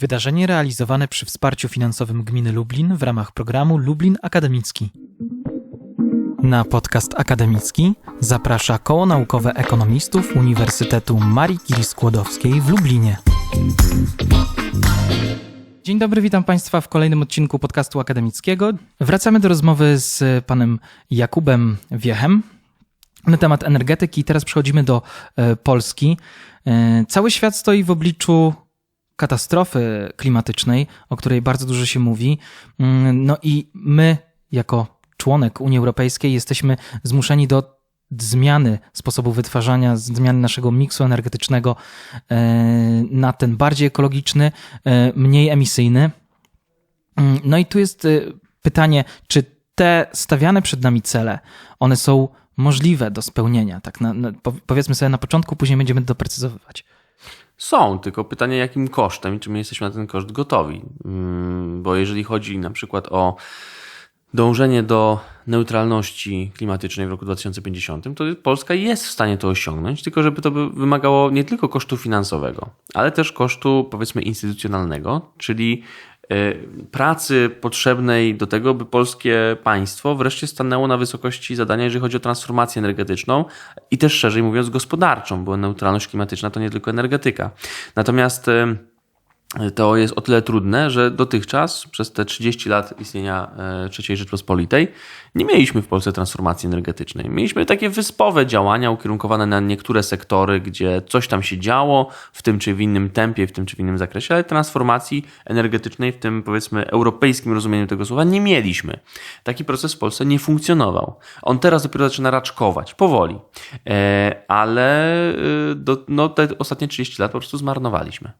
Wydarzenie realizowane przy wsparciu finansowym Gminy Lublin w ramach programu Lublin Akademicki. Na podcast akademicki zaprasza Koło Naukowe Ekonomistów Uniwersytetu Marii Curie-Skłodowskiej w Lublinie. Dzień dobry, witam Państwa w kolejnym odcinku podcastu akademickiego. Wracamy do rozmowy z panem Jakubem Wiechem na temat energetyki. Teraz przechodzimy do e, Polski. E, cały świat stoi w obliczu katastrofy klimatycznej, o której bardzo dużo się mówi. Mm, no i my, jako członek Unii Europejskiej, jesteśmy zmuszeni do zmiany sposobu wytwarzania, zmiany naszego miksu energetycznego e, na ten bardziej ekologiczny, e, mniej emisyjny. Mm, no i tu jest e, pytanie, czy te stawiane przed nami cele, one są możliwe do spełnienia? Tak na, na, powiedzmy sobie na początku, później będziemy doprecyzowywać. Są, tylko pytanie jakim kosztem i czy my jesteśmy na ten koszt gotowi. Mm, bo jeżeli chodzi na przykład o dążenie do neutralności klimatycznej w roku 2050, to Polska jest w stanie to osiągnąć, tylko żeby to by wymagało nie tylko kosztu finansowego, ale też kosztu powiedzmy instytucjonalnego, czyli pracy potrzebnej do tego, by polskie państwo wreszcie stanęło na wysokości zadania, jeżeli chodzi o transformację energetyczną i też szerzej mówiąc gospodarczą, bo neutralność klimatyczna to nie tylko energetyka. Natomiast e, to jest o tyle trudne, że dotychczas, przez te 30 lat istnienia e, III Rzeczpospolitej, nie mieliśmy w Polsce transformacji energetycznej. Mieliśmy takie wyspowe działania ukierunkowane na niektóre sektory, gdzie coś tam się działo, w tym czy w innym tempie, w tym czy w innym zakresie, ale transformacji energetycznej, w tym powiedzmy europejskim rozumieniu tego słowa, nie mieliśmy. Taki proces w Polsce nie funkcjonował. On teraz dopiero zaczyna raczkować, powoli, e, ale e, do, no, te ostatnie 30 lat po prostu zmarnowaliśmy.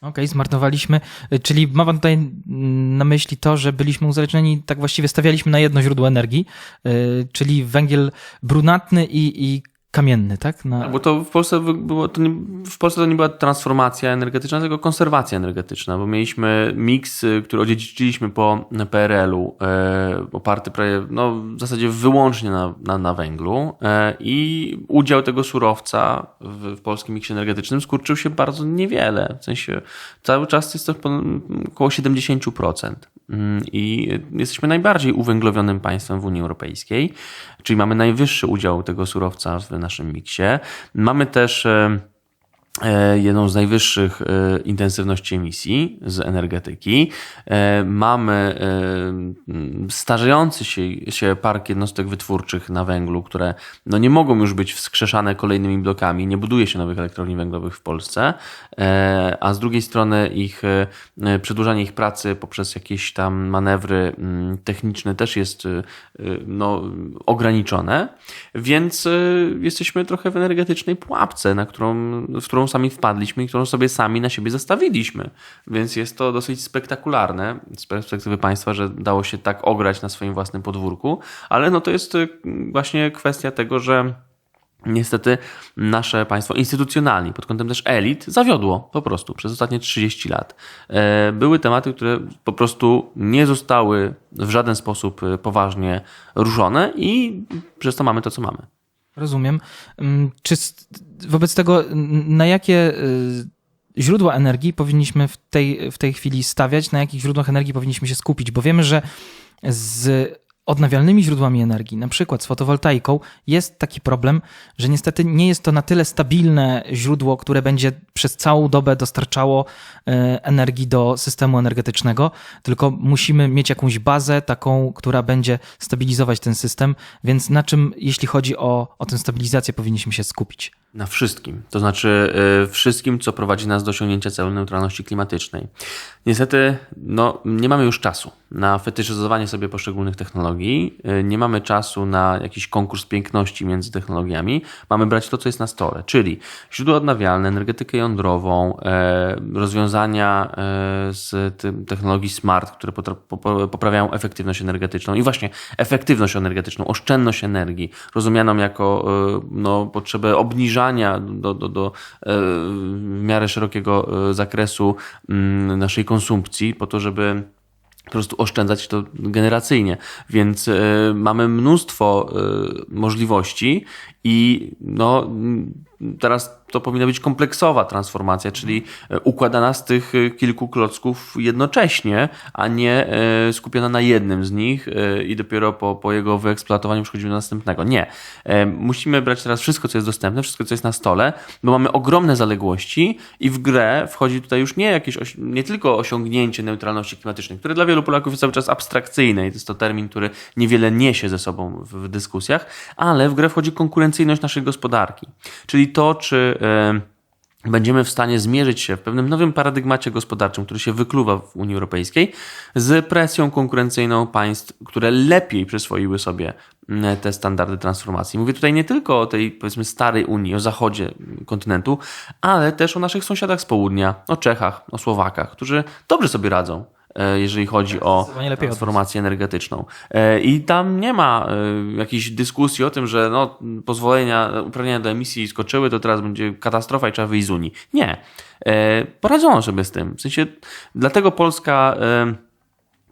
Okej, okay, zmarnowaliśmy, czyli ma pan tutaj na myśli to, że byliśmy uzależnieni, tak właściwie stawialiśmy na jedno źródło energii, y, czyli węgiel brunatny i, i kamienny, tak? Na... tak? Bo to w Polsce było, to nie, w Polsce to nie była transformacja energetyczna, tylko konserwacja energetyczna, bo mieliśmy miks, y, który odziedziczyliśmy po PRL-u, e, oparty prawie, no, w zasadzie wyłącznie na, na, na węglu e, i udział tego surowca w, w polskim miksie energetycznym skurczył się bardzo niewiele. W sensie cały czas jest to około 70%. Mm, I jesteśmy najbardziej uwęglowionym państwem w Unii Europejskiej, czyli mamy najwyższy udział tego surowca w naszym miksie. Mamy też e, jedną z najwyższych e, intensywności emisji z energetyki. E, mamy starzejący się, się park jednostek wytwórczych na węglu, które no nie mogą już być wskrzeszane kolejnymi blokami. Nie buduje się nowych elektrowni węglowych w Polsce, a z drugiej strony ich przedłużanie ich pracy poprzez jakieś tam manewry techniczne też jest no, ograniczone, więc jesteśmy trochę w energetycznej pułapce, na którą, w którą sami wpadliśmy i którą sobie sami na siebie zastawiliśmy. Więc jest to dosyć spektakularne z perspektywy państwa, że dało się tak ograć na swoim własnym podwórku, ale no to jest y, właśnie kwestia tego, że niestety nasze państwo instytucjonalnie, pod kątem też elit, zawiodło po prostu przez ostatnie 30 lat. E, były tematy, które po prostu nie zostały w żaden sposób y, poważnie ruszone i przez to mamy to, co mamy. Rozumiem. Mm, czy wobec tego, na jakie y, źródła energii powinniśmy w tej, w tej chwili stawiać, na jakich źródłach energii powinniśmy się skupić? Bo wiemy, że z odnawialnymi źródłami energii, na przykład z fotowoltaiką, jest taki problem, że niestety nie jest to na tyle stabilne źródło, które będzie przez całą dobę dostarczało e, energii do systemu energetycznego, tylko musimy mieć jakąś bazę taką, która będzie stabilizować ten system. Więc na czym, jeśli chodzi o, o tę stabilizację, powinniśmy się skupić? Na wszystkim. To znaczy yy, wszystkim, co prowadzi nas do osiągnięcia celu neutralności klimatycznej. Niestety, no, nie mamy już czasu na fetyszyzowanie sobie poszczególnych technologii. Yy, nie mamy czasu na jakiś konkurs piękności między technologiami. Mamy brać to, co jest na stole, czyli źródła odnawialne, energetykę jądrową, yy, rozwiązania z technologii smart, które poprawiają efektywność energetyczną i właśnie efektywność energetyczną, oszczędność energii, rozumianą jako no, potrzebę obniżania do, do, do e, w miarę szerokiego e, zakresu mm, naszej konsumpcji, po to, żeby po prostu oszczędzać to generacyjnie. Więc y, mamy mnóstwo y, możliwości I no, teraz to powinna być kompleksowa transformacja, czyli e, układana z tych e, kilku klocków jednocześnie, a nie e, skupiona na jednym z nich i dopiero po, po jego wyeksploatowaniu przechodzimy do następnego. Nie. Musimy brać teraz wszystko, co jest dostępne, wszystko, co jest na stole, bo mamy ogromne zaległości i w grę wchodzi tutaj już nie jakieś, nie tylko osiągnięcie neutralności klimatycznej, które dla wielu Polaków jest cały czas abstrakcyjne i to jest to termin, który niewiele niesie ze sobą w, dyskusjach, ale w grę wchodzi konkurencyjność naszej gospodarki. Czyli to, czy będziemy w stanie zmierzyć się w pewnym nowym paradygmacie gospodarczym, który się wykluwa w Unii Europejskiej, z presją konkurencyjną państw, które lepiej przyswoiły sobie te standardy transformacji. Mówię tutaj nie tylko o tej, powiedzmy, starej Unii, o zachodzie kontynentu, ale też o naszych sąsiadach z południa, o Czechach, o Słowakach, którzy dobrze sobie radzą E, jeżeli chodzi o transformację energetyczną. E, I tam nie ma e, jakiejś dyskusji o tym, że no, pozwolenia, uprawnienia do emisji skoczyły, to teraz będzie katastrofa i trzeba wyjść z Unii. Nie. Poradzono sobie z tym. W sensie, dlatego Polska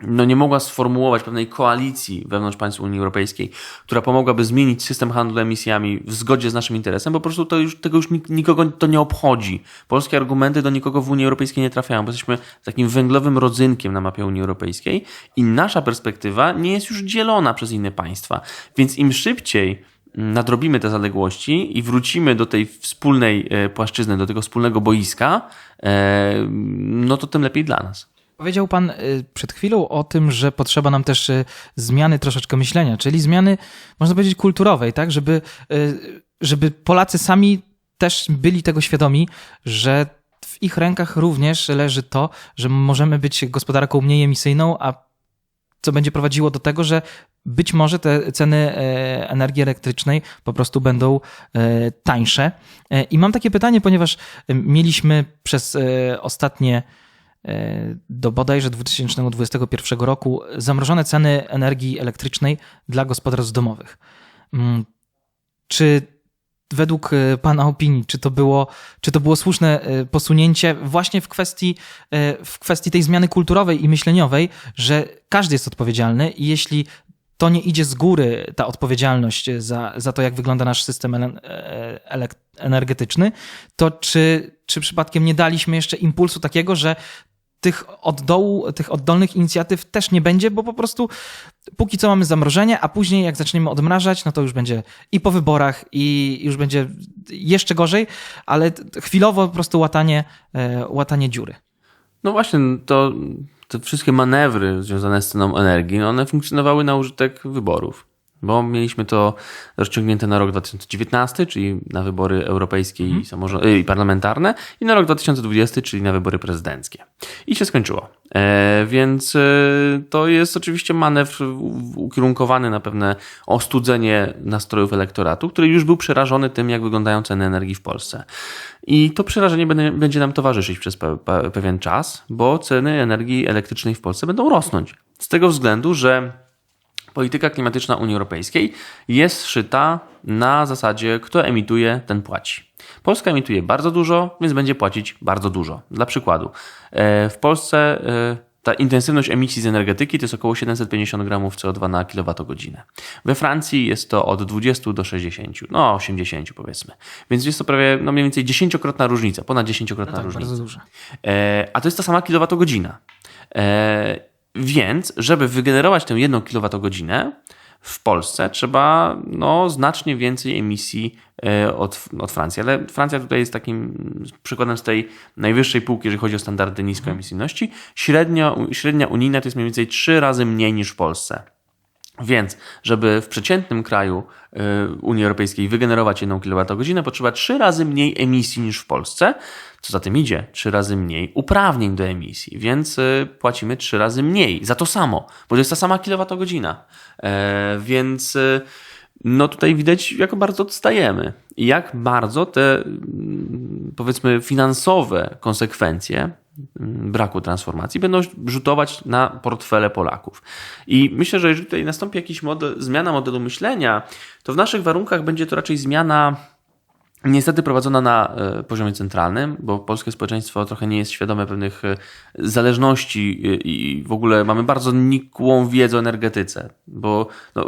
no nie mogła sformułować pewnej koalicji wewnątrz państw Unii Europejskiej, która pomogłaby zmienić system handlu emisjami w zgodzie z naszym interesem, bo po prostu to już, tego już nikogo to nie obchodzi. Polskie argumenty do nikogo w Unii Europejskiej nie trafiają, bo jesteśmy takim węglowym rodzynkiem na mapie Unii Europejskiej i nasza perspektywa nie jest już dzielona przez inne państwa. Więc im szybciej nadrobimy te zaległości i wrócimy do tej wspólnej e, płaszczyzny, do tego wspólnego boiska, e, no to tym lepiej dla nas. Powiedział Pan y, przed chwilą o tym, że potrzeba nam też y, zmiany troszeczkę myślenia, czyli zmiany, można powiedzieć, kulturowej, tak? Żeby, y, żeby Polacy sami też byli tego świadomi, że w ich rękach również leży to, że możemy być gospodarką mniej emisyjną, a co będzie prowadziło do tego, że być może te ceny e, energii elektrycznej po prostu będą e, tańsze. E, I mam takie pytanie, ponieważ mieliśmy przez ostatnie do bodajże 2021 roku zamrożone ceny energii elektrycznej dla gospodarstw domowych. Mm, czy według e, Pana opinii, czy to było, czy to było słuszne e, posunięcie właśnie w kwestii, w kwestii tej zmiany kulturowej i myśleniowej, że każdy jest odpowiedzialny i jeśli to nie idzie z góry, ta odpowiedzialność za, za to, jak wygląda nasz system energetyczny, to czy, czy przypadkiem nie daliśmy jeszcze impulsu takiego, że tych od dołu, tych oddolnych inicjatyw też nie będzie, bo po prostu póki co mamy zamrożenie, a później jak zaczniemy odmrażać, no to już będzie i po wyborach, i już będzie jeszcze gorzej, ale chwilowo po prostu łatanie, e, łatanie dziury. No właśnie, to te wszystkie manewry związane z ceną energii, one funkcjonowały na użytek wyborów bo mieliśmy to rozciągnięte na rok 2019, czyli na wybory europejskie i, mhm. i parlamentarne, i na rok 2020, czyli na wybory prezydenckie. I się skończyło. E, więc e, to jest oczywiście manewr ukierunkowany na pewne ostudzenie nastrojów elektoratu, który już był przerażony tym, jak wyglądają ceny energii w Polsce. I to przerażenie będzie nam towarzyszyć przez pewien czas, bo ceny energii elektrycznej w Polsce będą rosnąć. Z tego względu, że polityka klimatyczna Unii Europejskiej jest szyta na zasadzie, kto emituje, ten płaci. Polska emituje bardzo dużo, więc będzie płacić bardzo dużo. Dla przykładu, e, w Polsce e, ta intensywność emisji z energetyki to jest około 750 gramów CO2 na kilowatogodzinę. We Francji jest to od 20 do 60, no 80 powiedzmy. Więc jest to prawie no mniej więcej dziesięciokrotna różnica, ponad dziesięciokrotna no tak, różnica. Bardzo duża. E, a to jest ta sama kilowatogodzina. Więc, żeby wygenerować tę jedną kilowatogodzinę w Polsce, trzeba no, znacznie więcej emisji e, od, od Francji. Ale Francja tutaj jest takim przykładem z tej najwyższej półki, jeżeli chodzi o standardy niskoemisyjności. Średnio, średnia unijna to jest mniej więcej trzy razy mniej niż w Polsce. Więc, żeby w przeciętnym kraju y, Unii Europejskiej wygenerować 1 kWh, potrzeba 3 razy mniej emisji niż w Polsce. Co za tym idzie? 3 razy mniej uprawnień do emisji, więc y, płacimy 3 razy mniej za to samo, bo to jest ta sama kilowatogodzina. E, więc y, no tutaj widać, jak bardzo odstajemy i jak bardzo te mm, powiedzmy finansowe konsekwencje braku transformacji będą rzutować na portfele Polaków. I myślę, że jeżeli tutaj nastąpi jakiś model, zmiana modelu myślenia, to w naszych warunkach będzie to raczej zmiana niestety prowadzona na e, poziomie centralnym, bo polskie społeczeństwo trochę nie jest świadome pewnych e, zależności e, i w ogóle mamy bardzo nikłą wiedzę o energetyce, bo no,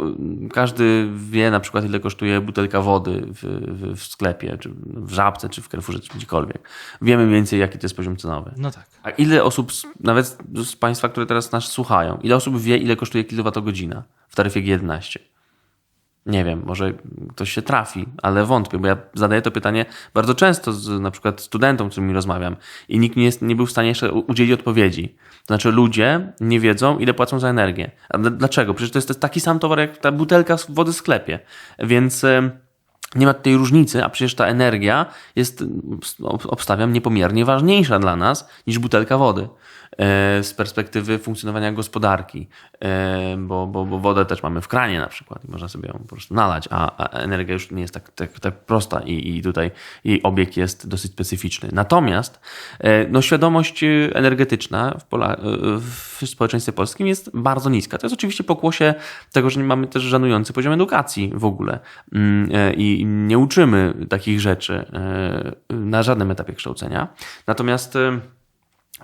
każdy wie na przykład ile kosztuje butelka wody w, w, w sklepie, czy w Żabce, czy w Carrefourze, czy gdziekolwiek. Wiemy mniej więcej jaki to jest poziom cenowy. No tak. A ile osób, nawet z Państwa, które teraz nas słuchają, ile osób wie ile kosztuje kilowatogodzina w taryfie G11? Nie wiem, może ktoś się trafi, ale wątpię, bo ja zadaję to pytanie bardzo często z na przykład studentom, z którymi rozmawiam i nikt nie, jest, nie był w stanie jeszcze udzielić odpowiedzi. To znaczy ludzie nie wiedzą, ile płacą za energię. A dlaczego? Przecież to jest, taki sam towar, jak ta butelka wody w sklepie. Więc nie ma tej różnicy, a przecież ta energia jest, obstawiam, niepomiernie ważniejsza dla nas niż butelka wody. E, z perspektywy funkcjonowania gospodarki, e, bo, bo, bo wodę też mamy w kranie na przykład i można sobie ją po prostu nalać, a, a energia już nie jest tak, tak, tak prosta i, i tutaj jej obieg jest dosyć specyficzny. Natomiast e, no, świadomość energetyczna w, Pola, w społeczeństwie polskim jest bardzo niska. To jest oczywiście pokłosie tego, że nie mamy też żenujący poziom edukacji w ogóle mm, i nie uczymy takich rzeczy na żadnym etapie kształcenia. Natomiast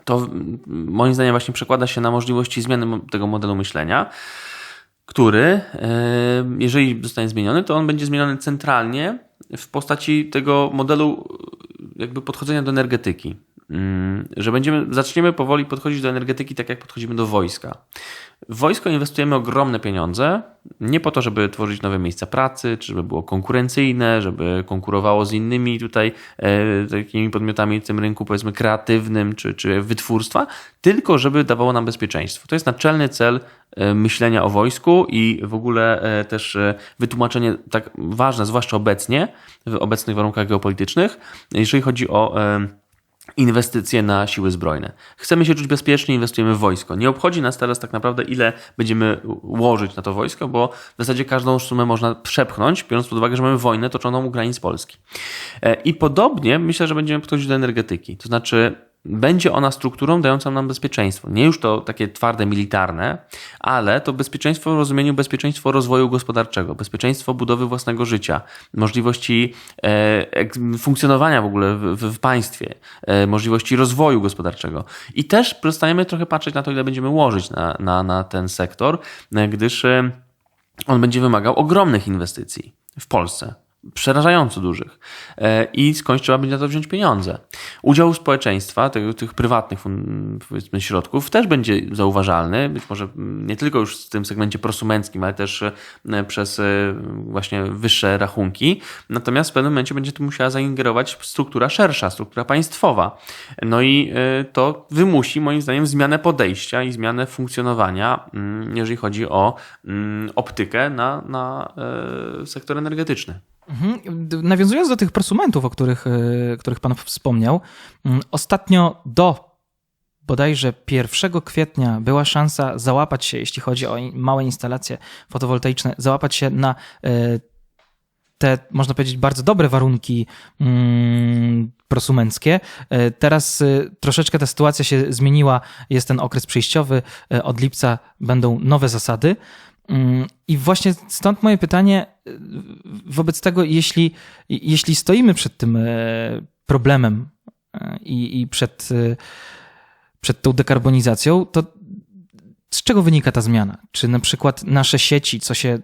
to moim zdaniem właśnie przekłada się na możliwości zmiany tego modelu myślenia, który, e, jeżeli zostanie zmieniony, to on będzie zmieniony centralnie w postaci tego modelu jakby podchodzenia do energetyki. Mm, że będziemy, zaczniemy powoli podchodzić do energetyki tak, jak podchodzimy do wojska. W wojsko inwestujemy ogromne pieniądze, nie po to, żeby tworzyć nowe miejsca pracy, czy żeby było konkurencyjne, żeby konkurowało z innymi tutaj e, takimi podmiotami w tym rynku, powiedzmy, kreatywnym, czy, czy wytwórstwa, tylko żeby dawało nam bezpieczeństwo. To jest naczelny cel e, myślenia o wojsku i w ogóle e, też e, wytłumaczenie tak ważne, zwłaszcza obecnie, w obecnych warunkach geopolitycznych, jeżeli chodzi o e, inwestycje na siły zbrojne. Chcemy się czuć bezpiecznie, inwestujemy w wojsko. Nie obchodzi nas teraz tak naprawdę, ile będziemy łożyć na to wojsko, bo w zasadzie każdą sumę można przepchnąć, biorąc pod uwagę, że mamy wojnę toczoną u granic Polski. E, I podobnie myślę, że będziemy podchodzić do energetyki. To znaczy, będzie ona strukturą dającą nam bezpieczeństwo. Nie już to takie twarde, militarne, ale to bezpieczeństwo w rozumieniu bezpieczeństwo rozwoju gospodarczego, bezpieczeństwo budowy własnego życia, możliwości e, funkcjonowania w ogóle w, państwie, e, możliwości rozwoju gospodarczego. I też przestajemy trochę patrzeć na to, ile będziemy łożyć na, na, na ten sektor, e, gdyż on będzie wymagał ogromnych inwestycji w Polsce przerażająco dużych e, i skądś trzeba będzie na to wziąć pieniądze. Udział społeczeństwa, tych, tych prywatnych powiedzmy, środków też będzie zauważalny, być może nie tylko już w tym segmencie prosumenckim, ale też e, przez e, właśnie wyższe rachunki. Natomiast w pewnym momencie będzie tu musiała zaingerować struktura szersza, struktura państwowa. No i to wymusi moim zdaniem zmianę podejścia i zmianę funkcjonowania, mm, jeżeli chodzi o mm, optykę na, na sektor energetyczny. Mhm. Nawiązując do tych prosumentów, o których, e, których Pan wspomniał, mm, ostatnio do bodajże 1 kwietnia była szansa załapać się, jeśli chodzi o małe instalacje fotowoltaiczne, załapać się na e, te, można powiedzieć, bardzo dobre warunki mm, prosumenckie. E, teraz troszeczkę ta sytuacja się zmieniła, jest ten okres przejściowy, od lipca będą nowe zasady. Mm, I właśnie stąd moje pytanie y, wobec tego, jeśli, jeśli stoimy przed tym e, problemem e, i, i przed, e, przed tą dekarbonizacją, to z czego wynika ta zmiana? Czy na przykład nasze sieci, co się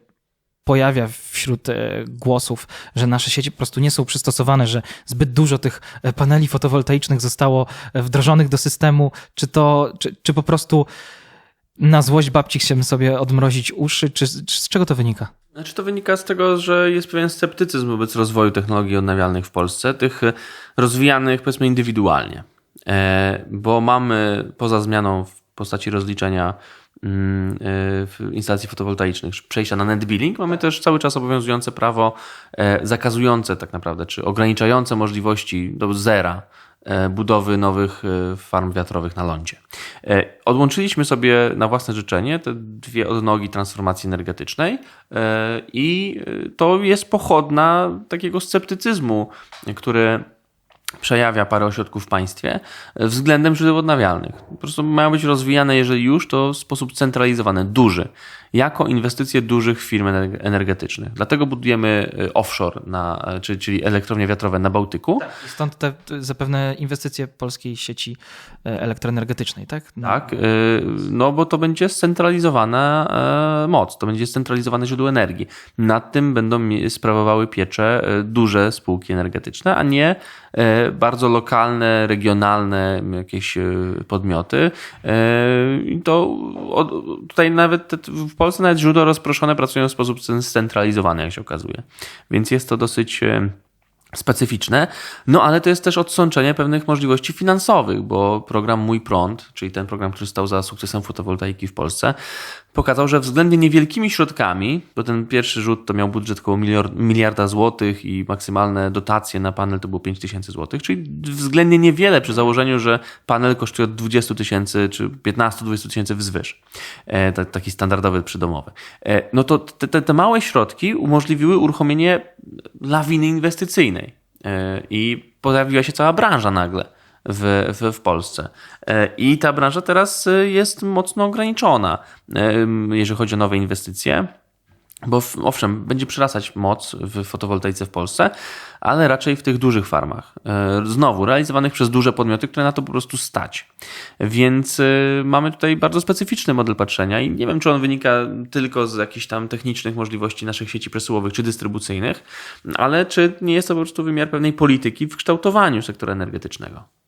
pojawia wśród głosów, że nasze sieci po prostu nie są przystosowane, że zbyt dużo tych paneli fotowoltaicznych zostało wdrożonych do systemu, czy to, czy, czy po prostu na złość babci chcemy sobie odmrozić uszy, czy, czy z czego to wynika? Znaczy to wynika z tego, że jest pewien sceptycyzm wobec rozwoju technologii odnawialnych w Polsce, tych rozwijanych powiedzmy indywidualnie, e, bo mamy poza zmianą w postaci rozliczenia mm, e, instalacji fotowoltaicznych, przejścia na net billing, mamy też cały czas obowiązujące prawo e, zakazujące tak naprawdę, czy ograniczające możliwości do zera budowy nowych e, farm wiatrowych na lądzie. E, odłączyliśmy sobie na własne życzenie te dwie odnogi transformacji energetycznej i to jest pochodna takiego sceptycyzmu, który przejawia parę ośrodków w państwie względem źródeł odnawialnych. Po prostu mają być rozwijane, jeżeli już, to w sposób centralizowany, duży, jako inwestycje dużych firm energetycznych. Dlatego budujemy y, offshore, na, czyli, czyli elektrownie wiatrowe na Bałtyku. Tak, stąd te zapewne inwestycje polskiej sieci e, elektroenergetycznej, tak? No. Tak, y, no bo to będzie scentralizowana moc, to będzie scentralizowane źródło energii. Nad tym będą sprawowały pieczę e, duże spółki energetyczne, a nie bardzo lokalne, regionalne jakieś podmioty. I to tutaj nawet w Polsce nawet źródła rozproszone pracują w sposób scentralizowany, jak się okazuje. Więc jest to dosyć e, specyficzne, no ale to jest też odsączenie pewnych możliwości finansowych, bo program Mój Prąd, czyli ten program, który stał za sukcesem fotowoltaiki w Polsce, pokazał, że względnie niewielkimi środkami, bo ten pierwszy rzut to miał budżet około miliarda złotych i maksymalne dotacje na panel to było 5 tysięcy złotych, czyli względnie niewiele przy założeniu, że panel kosztuje od 20 tysięcy czy 15-20 tysięcy wzwyż. E, taki standardowy przydomowy. E, no to te, te, te małe środki umożliwiły uruchomienie lawiny inwestycyjnej e, i pojawiła się cała branża nagle w, w, w Polsce. E, I ta branża teraz e, jest mocno ograniczona, e, jeżeli chodzi o nowe inwestycje. Bo owszem, będzie przyrastać moc w fotowoltaice w Polsce, ale raczej w tych dużych farmach. Znowu, realizowanych przez duże podmioty, które na to po prostu stać. Więc mamy tutaj bardzo specyficzny model patrzenia i nie wiem, czy on wynika tylko z jakichś tam technicznych możliwości naszych sieci przesyłowych czy dystrybucyjnych, ale czy nie jest to po prostu wymiar pewnej polityki w kształtowaniu sektora energetycznego.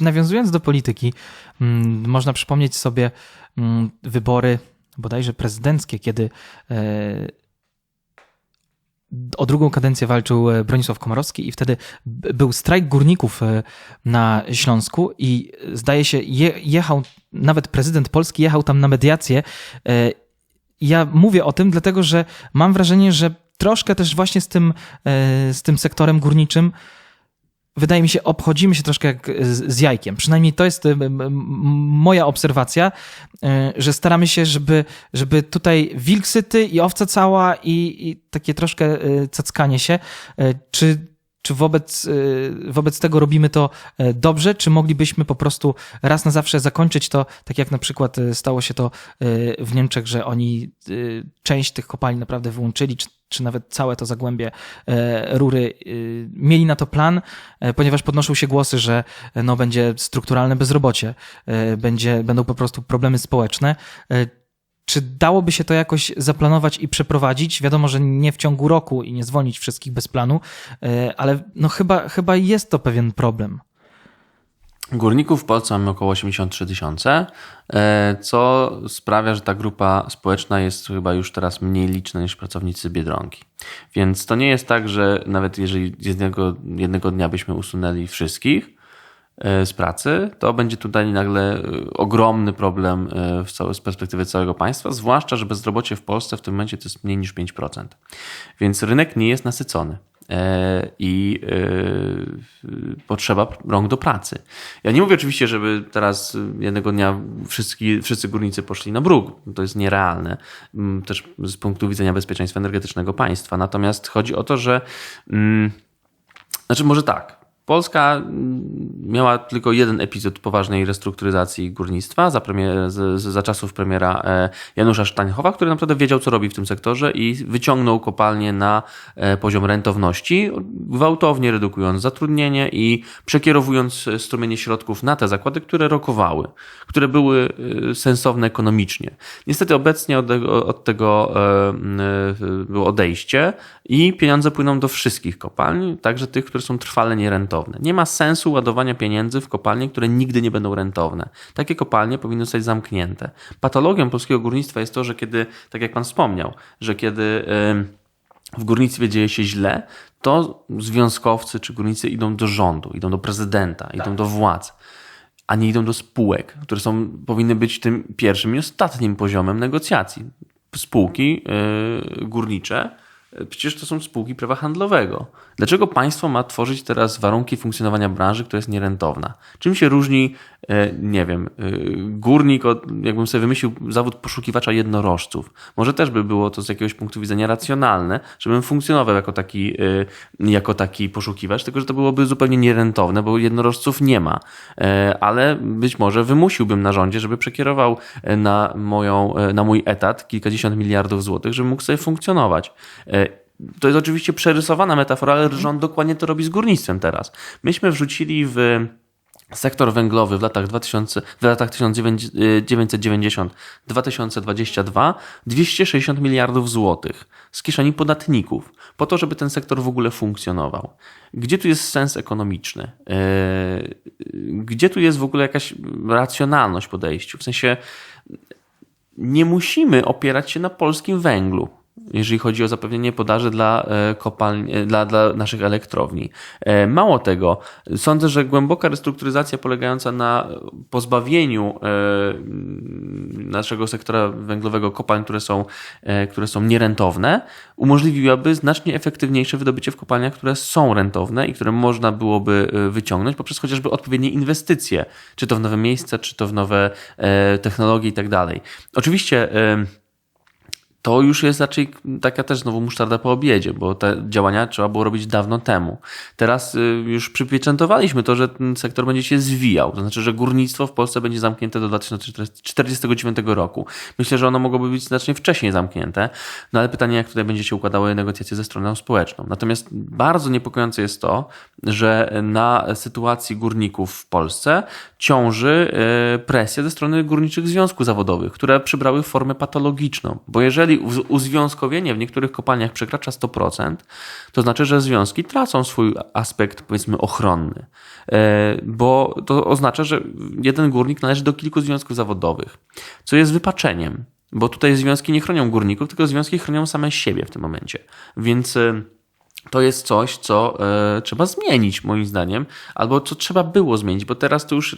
Nawiązując do polityki, mm, można przypomnieć sobie mm, wybory bodajże prezydenckie, kiedy e, o drugą kadencję walczył e, Bronisław Komorowski i wtedy był strajk górników e, na Śląsku i zdaje się jechał, nawet prezydent Polski jechał tam na mediację. Ja mówię o tym dlatego, że mam wrażenie, że troszkę też właśnie z tym, z tym sektorem górniczym wydaje mi się, obchodzimy się troszkę jak z, z jajkiem. Przynajmniej to jest moja obserwacja, e, że staramy się, żeby, żeby tutaj wilk syty i owca cała i, i takie troszkę e, cackanie się. Czy czy wobec, wobec tego robimy to dobrze, czy moglibyśmy po prostu raz na zawsze zakończyć to, tak jak na przykład stało się to w Niemczech, że oni część tych kopalni naprawdę wyłączyli, czy czy nawet całe to zagłębie e, rury e, mieli na to plan, e, ponieważ podnoszą się głosy, że no, będzie strukturalne bezrobocie, będzie, będą po prostu problemy społeczne. Czy dałoby się to jakoś zaplanować i przeprowadzić? Wiadomo, że nie w ciągu roku i nie zwolnić wszystkich bez planu, ale no chyba, chyba jest to pewien problem. Górników w Polsce mamy około 83 tysiące, e, co sprawia, że ta grupa społeczna jest chyba już teraz mniej liczna niż pracownicy Biedronki. Więc to nie jest tak, że nawet jeżeli jednego, jednego dnia byśmy usunęli wszystkich e, z pracy, to będzie tutaj nagle e, ogromny problem w całej, z perspektywy całego państwa, zwłaszcza, że bezrobocie w Polsce w tym momencie to jest mniej niż 5%. Więc rynek nie jest nasycony. E, i e, potrzeba rąk do pracy. Ja nie mówię oczywiście, żeby teraz jednego dnia wszyscy, wszyscy górnicy poszli na bruk. To jest nierealne, też z punktu widzenia bezpieczeństwa energetycznego państwa. Natomiast chodzi o to, że. Mm, znaczy, może tak. Polska mm, miała tylko jeden epizod poważnej restrukturyzacji górnictwa za, premier, za czasów premiera e, Janusza Sztańchowa, który naprawdę wiedział, co robi w tym sektorze i wyciągnął kopalnię na e, poziom rentowności, gwałtownie redukując zatrudnienie i przekierowując strumienie środków na te zakłady, które rokowały, które były e, sensowne ekonomicznie. Niestety obecnie od od tego było odejście i pieniądze płyną do wszystkich kopalń, także tych, które są trwale nierentowne rentowne. Nie ma sensu ładowania pieniędzy w kopalnie, które nigdy nie będą rentowne. Takie kopalnie powinny zostać zamknięte. Patologią polskiego górnictwa jest to, że kiedy, tak jak pan wspomniał, że kiedy w górnictwie dzieje się źle, to związkowcy czy górnicy idą do rządu, idą do prezydenta, tak. idą do władz, a nie idą do spółek, które są, powinny być tym pierwszym i ostatnim poziomem negocjacji. Spółki yy, górnicze Przecież to są spółki prawa handlowego. Dlaczego państwo ma tworzyć teraz warunki funkcjonowania branży, która jest nierentowna? Czym się różni, e, nie wiem, e, górnik od, jakbym sobie wymyślił zawód poszukiwacza jednorożców? Może też by było to z jakiegoś punktu widzenia racjonalne, żebym funkcjonował jako taki, e, jako taki poszukiwacz, tylko że to byłoby zupełnie nierentowne, bo jednorożców nie ma. Ale być może wymusiłbym na rządzie, żeby przekierował na, moją, na mój etat kilkadziesiąt miliardów złotych, żeby mógł sobie funkcjonować. To jest oczywiście przerysowana metafora, ale rząd dokładnie to robi z górnictwem teraz. Myśmy wrzucili w sektor węglowy w latach, 2000, w latach 1990-2022 260 miliardów złotych z kieszeni podatników, po to, żeby ten sektor w ogóle funkcjonował. Gdzie tu jest sens ekonomiczny? E, gdzie tu jest w ogóle jakaś racjonalność podejściu? W sensie nie musimy opierać się na polskim węglu jeżeli chodzi o zapewnienie podaży dla e, kopalń, e, dla, dla naszych elektrowni. E, mało tego, sądzę, że głęboka restrukturyzacja polegająca na pozbawieniu naszego sektora węglowego kopalń, które są, które są nierentowne, umożliwiłaby znacznie efektywniejsze wydobycie w kopalniach, które są rentowne i które można byłoby wyciągnąć poprzez chociażby odpowiednie inwestycje, czy to w nowe miejsca, czy to w nowe technologie i tak dalej. Oczywiście to już jest raczej taka też znowu musztarda po obiedzie, bo te działania trzeba było robić dawno temu. Teraz y, już przypieczętowaliśmy to, że ten sektor będzie się zwijał. To znaczy, że górnictwo w Polsce będzie zamknięte do 2049 roku. Myślę, że ono mogłoby być znacznie wcześniej zamknięte, no ale pytanie, jak tutaj będzie się układały negocjacje ze stroną społeczną. Natomiast bardzo niepokojące jest to, że na sytuacji górników w Polsce ciąży y, presja ze strony górniczych związków zawodowych, które przybrały formę patologiczną, bo jeżeli jeżeli uzwiązkowienie w niektórych kopalniach przekracza 100%, to znaczy, że związki tracą swój aspekt, powiedzmy, ochronny. E, bo to oznacza, że jeden górnik należy do kilku związków zawodowych, co jest wypaczeniem, bo tutaj związki nie chronią górników, tylko związki chronią same siebie w tym momencie. Więc e, to jest coś, co e, trzeba zmienić, moim zdaniem, albo co trzeba było zmienić, bo teraz to już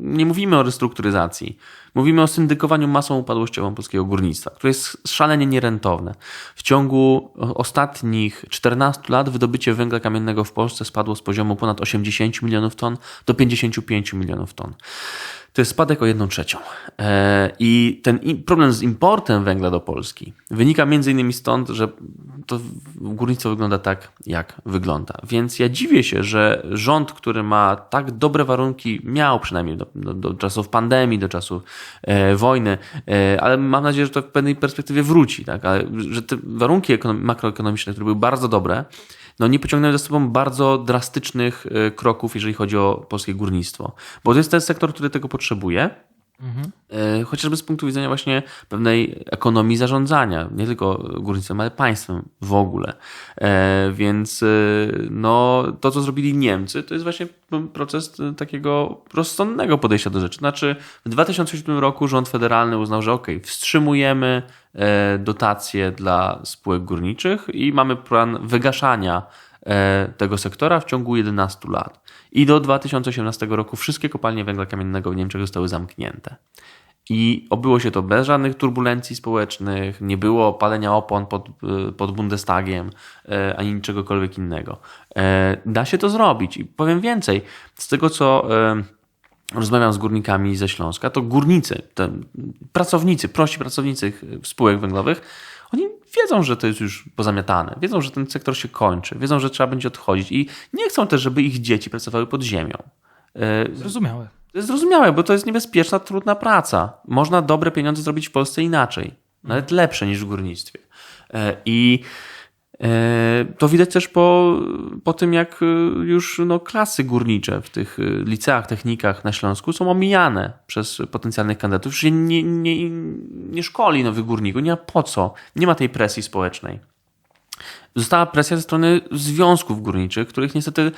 nie mówimy o restrukturyzacji. Mówimy o syndykowaniu masą upadłościową polskiego górnictwa, które jest szalenie nierentowne. W ciągu ostatnich 14 lat wydobycie węgla kamiennego w Polsce spadło z poziomu ponad 80 milionów ton do 55 milionów ton to jest spadek o 1 trzecią. E, I ten problem z importem węgla do Polski wynika między innymi stąd, że to górnictwo wygląda tak, jak wygląda. Więc ja dziwię się, że rząd, który ma tak dobre warunki, miał przynajmniej do, do, do czasów pandemii, do czasu e, wojny, e, ale mam nadzieję, że to w pewnej perspektywie wróci, tak? ale że te warunki makroekonomiczne, które były bardzo dobre, no nie pociągnęły za sobą bardzo drastycznych e, kroków, jeżeli chodzi o polskie górnictwo. Bo to jest ten sektor, który tego potrzebuje. Mhm. Chociażby z punktu widzenia właśnie pewnej ekonomii zarządzania, nie tylko górnictwem, ale państwem w ogóle. E, więc no, to, co zrobili Niemcy, to jest właśnie proces takiego rozsądnego podejścia do rzeczy. Znaczy, w 2007 roku rząd federalny uznał, że ok, wstrzymujemy E, dotacje dla spółek górniczych i mamy plan wygaszania e, tego sektora w ciągu 11 lat. I do 2018 roku wszystkie kopalnie węgla kamiennego w Niemczech zostały zamknięte. I obyło się to bez żadnych turbulencji społecznych, nie było palenia opon pod, e, pod Bundestagiem ani niczegokolwiek innego. Da się to zrobić. I powiem więcej, z tego co rozmawiam z górnikami ze Śląska, to górnicy, pracownicy, prości pracownicy spółek węglowych, oni wiedzą, że to jest już pozamiatane, wiedzą, że ten sektor się kończy, wiedzą, że trzeba będzie odchodzić i nie chcą też, żeby ich dzieci pracowały pod ziemią. E, Zrozumiałe. Zrozumiałe, bo to jest niebezpieczna, trudna praca. Można dobre pieniądze zrobić w Polsce inaczej, nawet lepsze niż w górnictwie. E, I to widać też po, po tym, jak e, już no, klasy górnicze w tych e, liceach, technikach na Śląsku są omijane przez potencjalnych kandydatów. Już się nie, nie, nie szkoli nowych górników, nie ma po co, nie ma tej presji społecznej. Została presja ze strony związków górniczych, których niestety,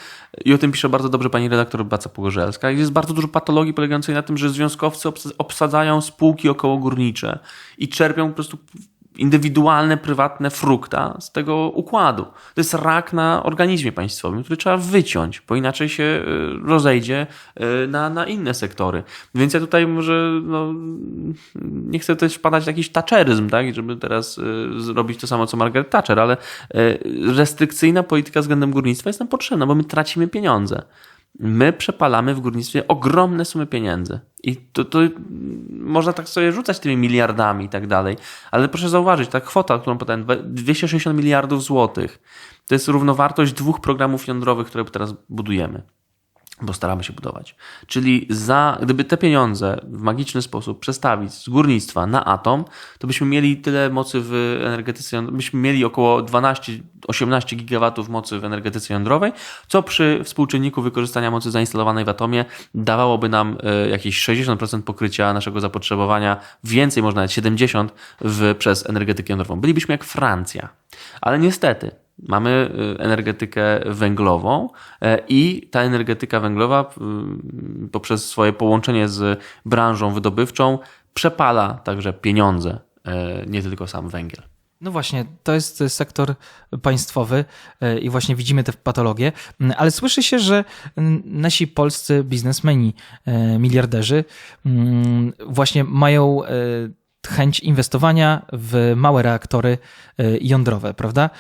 i o tym pisze bardzo dobrze pani redaktor Baca Pogorzelska, jest bardzo dużo patologii polegającej na tym, że związkowcy obsadzają spółki okołogórnicze i czerpią po prostu indywidualne, prywatne frukta z tego układu. To jest rak na organizmie państwowym, który trzeba wyciąć, bo inaczej się y, rozejdzie y, na, na inne sektory. Więc ja tutaj może no, nie chcę też wpadać w jakiś taczeryzm, tak, żeby teraz zrobić to samo co Margaret Thatcher, ale restrykcyjna polityka względem górnictwa jest nam potrzebna, bo my tracimy pieniądze my przepalamy w górnictwie ogromne sumy pieniędzy. I to, to można tak sobie rzucać tymi miliardami i tak dalej. Ale proszę zauważyć, ta kwota, którą podałem, 260 miliardów złotych, to jest równowartość dwóch programów jądrowych, które teraz budujemy bo staramy się budować. Czyli za, gdyby te pieniądze w magiczny sposób przestawić z górnictwa na atom, to byśmy mieli tyle mocy w energetyce, byśmy mieli około 12-18 gigawatów mocy w energetyce jądrowej, co przy współczynniku wykorzystania mocy zainstalowanej w atomie dawałoby nam e, jakieś 60% pokrycia naszego zapotrzebowania, więcej, można nawet 70% w, przez energetykę jądrową. Bylibyśmy jak Francja. Ale niestety, Mamy y, energetykę węglową e, i ta energetyka węglowa y, poprzez swoje połączenie z branżą wydobywczą przepala także pieniądze, e, nie tylko sam węgiel. No właśnie, to jest sektor państwowy e, i właśnie widzimy te patologie, mm, ale słyszy się, że nasi polscy biznesmeni, miliarderzy mm, właśnie mają chęć inwestowania w małe reaktory jądrowe, prawda?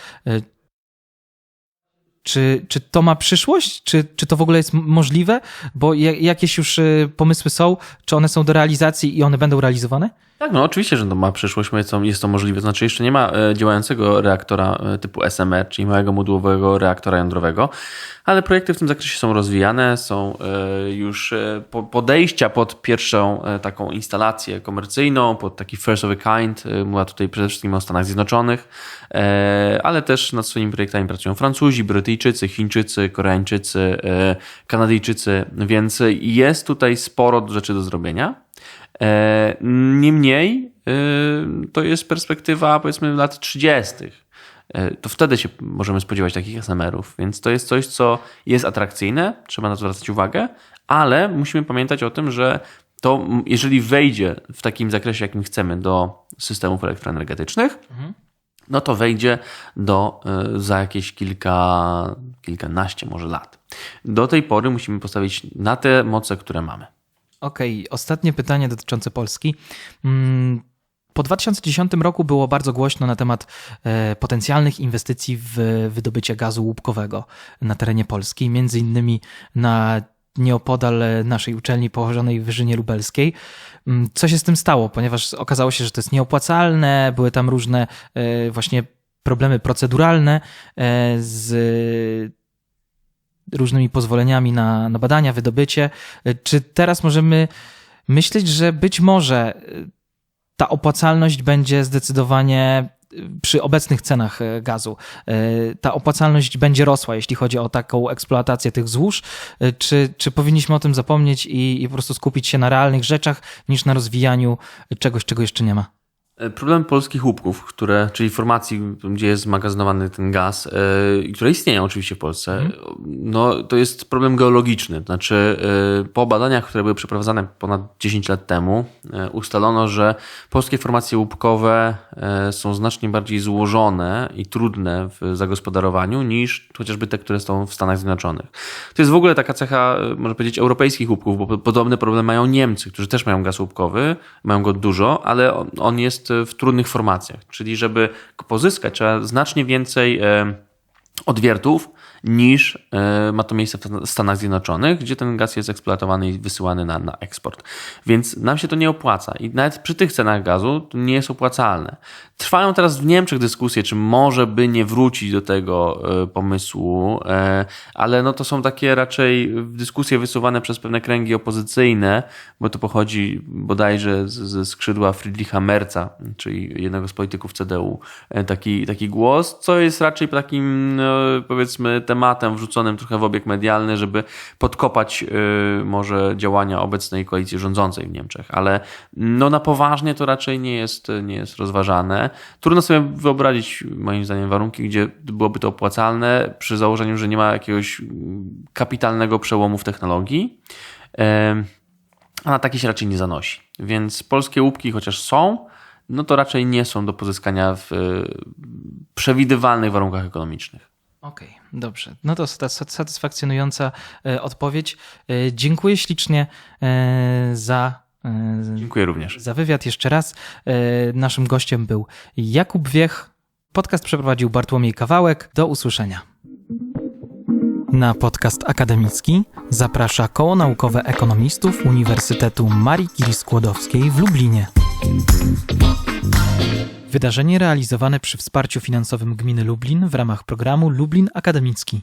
Czy, czy to ma przyszłość? Czy, czy to w ogóle jest możliwe? Bo jakieś już y, pomysły są, czy one są do realizacji i one będą realizowane? Tak, no oczywiście, że to ma przyszłość, jest to możliwe. Znaczy, jeszcze nie ma e, działającego reaktora e, typu SMR, czyli małego modułowego reaktora jądrowego, ale projekty w tym zakresie są rozwijane, są e, już podejścia pod pierwszą taką instalację komercyjną, pod taki first of a kind. Mówię tutaj przede wszystkim o Stanach Zjednoczonych, ale też nad swoimi projektami pracują Francuzi, Brytyjczycy, Chińczycy, Koreańczycy, Kanadyjczycy, więc jest tutaj sporo rzeczy do zrobienia. E, niemniej e, to jest perspektywa powiedzmy lat 30. E, to wtedy się możemy spodziewać takich SMR-ów, więc to jest coś, co jest atrakcyjne, trzeba na to zwracać uwagę, ale musimy pamiętać o tym, że to jeżeli wejdzie w takim zakresie, jakim chcemy do systemów elektroenergetycznych, mhm. no to wejdzie do za jakieś kilka, kilkanaście może lat. Do tej pory musimy postawić na te moce, które mamy. Okej, okay. ostatnie pytanie dotyczące Polski. Mm, po 2010 roku było bardzo głośno na temat e, potencjalnych inwestycji w wydobycie gazu łupkowego na terenie Polski, między innymi na nieopodal naszej uczelni położonej w Wyżynie Lubelskiej. Mm, co się z tym stało? Ponieważ okazało się, że to jest nieopłacalne, były tam różne e, właśnie problemy proceduralne e, z różnymi pozwoleniami na, na badania, wydobycie. Czy teraz możemy myśleć, że być może y, ta opłacalność będzie zdecydowanie y, przy obecnych cenach y, gazu ta opłacalność będzie rosła, jeśli chodzi o taką eksploatację tych złóż? Czy, czy powinniśmy o tym zapomnieć i, i po prostu skupić się na realnych rzeczach, niż na rozwijaniu czegoś, czego jeszcze nie ma? E, problem polskich łupków, które, czyli formacji, gdzie jest zmagazynowany ten gaz, yy, które istnieją oczywiście w Polsce, mm. no, to jest problem geologiczny. Znaczy, yy, po badaniach, które były przeprowadzane ponad 10 lat temu, yy, ustalono, że polskie formacje łupkowe są znacznie bardziej złożone i trudne w zagospodarowaniu niż chociażby te, które są w Stanach Zjednoczonych. To jest w ogóle taka cecha, można powiedzieć, europejskich łupków, bo podobny problem mają Niemcy, którzy też mają gaz łupkowy, mają go dużo, ale on jest w trudnych formacjach. Czyli żeby pozyskać, trzeba znacznie więcej e, odwiertów niż e, ma to miejsce w Stanach Zjednoczonych, gdzie ten gaz jest eksploatowany i wysyłany na, na eksport. Więc nam się to nie opłaca i nawet przy tych cenach gazu to nie jest opłacalne. Trwają teraz w Niemczech dyskusje, czy może by nie wrócić do tego e, pomysłu, e, ale no to są takie raczej dyskusje wysuwane przez pewne kręgi opozycyjne, bo to pochodzi bodajże ze skrzydła Friedricha Merza, czyli jednego z polityków CDU, taki, taki głos, co jest raczej takim, no, powiedzmy, tematem wrzuconym trochę w obieg medialny, żeby podkopać y, może działania obecnej koalicji rządzącej w Niemczech, ale no na poważnie to raczej nie jest, nie jest rozważane. Trudno sobie wyobrazić, moim zdaniem, warunki, gdzie byłoby to opłacalne przy założeniu, że nie ma jakiegoś kapitalnego przełomu w technologii. A na się raczej nie zanosi. Więc polskie łupki, chociaż są, no to raczej nie są do pozyskania w e, przewidywalnych warunkach ekonomicznych. Okej, dobrze. No to sa- sa- satysfakcjonująca e, odpowiedź. E, Dziękuję ślicznie e, za, Dziękuję również. za wywiad jeszcze raz. Naszym gościem był Jakub Wiech. Podcast przeprowadził Bartłomiej Kawałek. Do usłyszenia. Na podcast akademicki zaprasza Koło Naukowe Ekonomistów Uniwersytetu Marii Curie Skłodowskiej w Lublinie. Wydarzenie realizowane przy wsparciu finansowym Gminy Lublin w ramach programu Lublin Akademicki.